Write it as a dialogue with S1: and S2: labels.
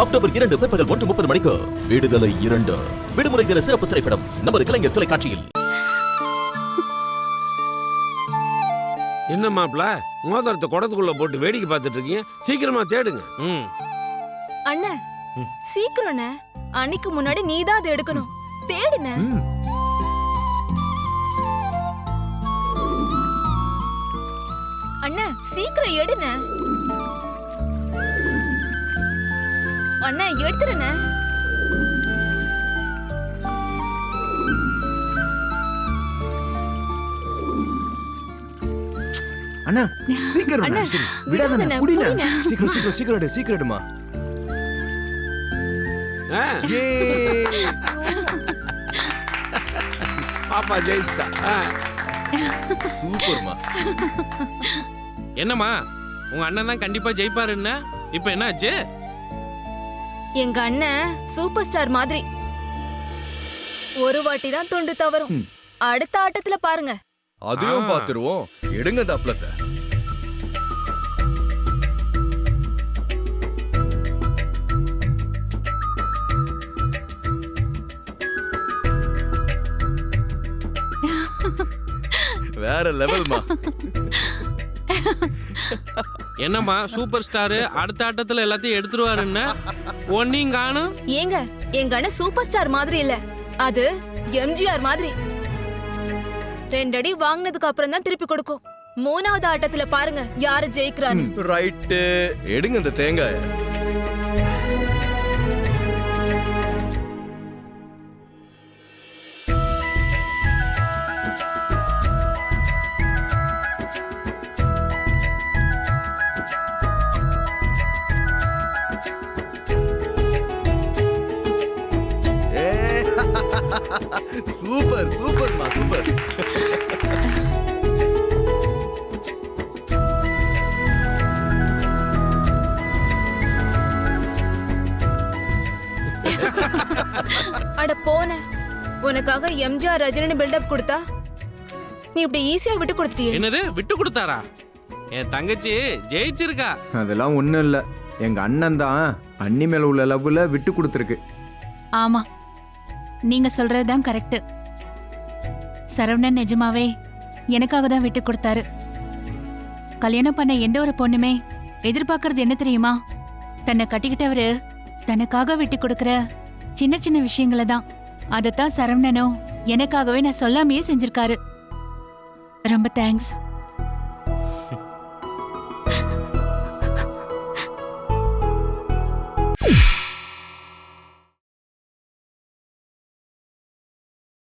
S1: October இரண்டு பிற்பகல் ஒன்று முப்பது மணிக்கு. விடுதலை இரண்டு. விடுமுறை தின சிறப்பு திரைப்படம். நமது கலைஞர் தொலைக்காட்சியில்.
S2: என்ன மாப்ள மோதிரத்தை குடத்துக்குள்ள போட்டு வேடிக்கை பார்த்துட்டு இருக்கீங்க? சீக்கிரமா தேடுங்க. ம்.
S3: அண்ணா சீக்கிரம்ண்ணே அன்னைக்கு முன்னாடி நீதான் அதை எடுக்கணும். தேடுன அண்ணா சீக்கிரம் எடுன அண்ணா எடுத்துருண்ண.
S4: அண்ணா சீக்கிரம்
S3: அண்ணா, விடாதண்ணா,
S4: புடிண்ணா.
S5: சீக்கிரம் சீக்கிரம் சீக்கிரம் எடு சீக்கிரம் எடுமா
S2: ஆ,
S5: ஏ.
S2: பாப்பா ஜெயிச்சிட்டா. ஆ.
S5: சூப்பர்மா.
S6: என்னம்மா உங்க அண்ணன் தான் கண்டிப்பா ஜெயிப்பாருன்னா? இப்ப என்னாச்சு?
S3: எங்க அண்ணன் சூப்பர் ஸ்டார் மாதிரி. ஒரு வாட்டி தான் துண்டு தவறும். அடுத்த ஆட்டத்துல பாருங்க.
S5: அதையும். பாத்துருவோம். எடுங்க தப்பலத்தை வேற லெவல்மா
S6: என்னம்மா சூப்பர் ஸ்டாரு அடுத்த ஆட்டத்துல எல்லாத்தையும் எடுத்துருவாருன்னா? ஒன்னையும் காணும்?
S3: ஏங்க எங்க அண்ணன் சூப்பர் ஸ்டார் மாதிரி இல்ல. அது எம்ஜிஆர் மாதிரி. ரெண்டடி வாங்கினதுக்கு அப்புறம் தான் திருப்பி கொடுக்கும். மூணாவது ஆட்டத்துல பாருங்க யாரு ஜெயிக்கிறான்னு.
S5: ரைட்டு. எடுங்க இந்த தேங்காய. சூப்பர் சூப்பர்மா சூப்பர்
S3: அட போன. உனக்காக எம்ஜிஆர் ரஜினி பில்டப் கொடுத்தா? நீ இப்படி ஈஸியா விட்டு கொடுத்துட்டியே.
S6: என்னது? விட்டு கொடுத்தாரா? என் தங்கச்சி ஜெயிச்சிருக்கா.
S4: அதெல்லாம் ஒண்ணும் இல்ல. எங்க அண்ணன் தான் அண்ணி மேல உள்ள லவ்ல விட்டு கொடுத்துருக்கு.
S7: ஆமா. நீங்க சொல்றதுதான் கரெக்ட் சரவணன் நிஜமாவே எனக்காக தான் விட்டு கொடுத்தாரு. கல்யாணம் பண்ண எந்த ஒரு பொண்ணுமே எதிர்பார்க்கறது என்ன தெரியுமா? தன்னை கட்டிக்கிட்டவரு தனக்காக விட்டு கொடுக்கற சின்ன சின்ன விஷயங்களை தான். அதைத்தான் சரவணனும் எனக்காகவே நான் சொல்லாமையே செஞ்சிருக்காரு. ரொம்ப தேங்க்ஸ்.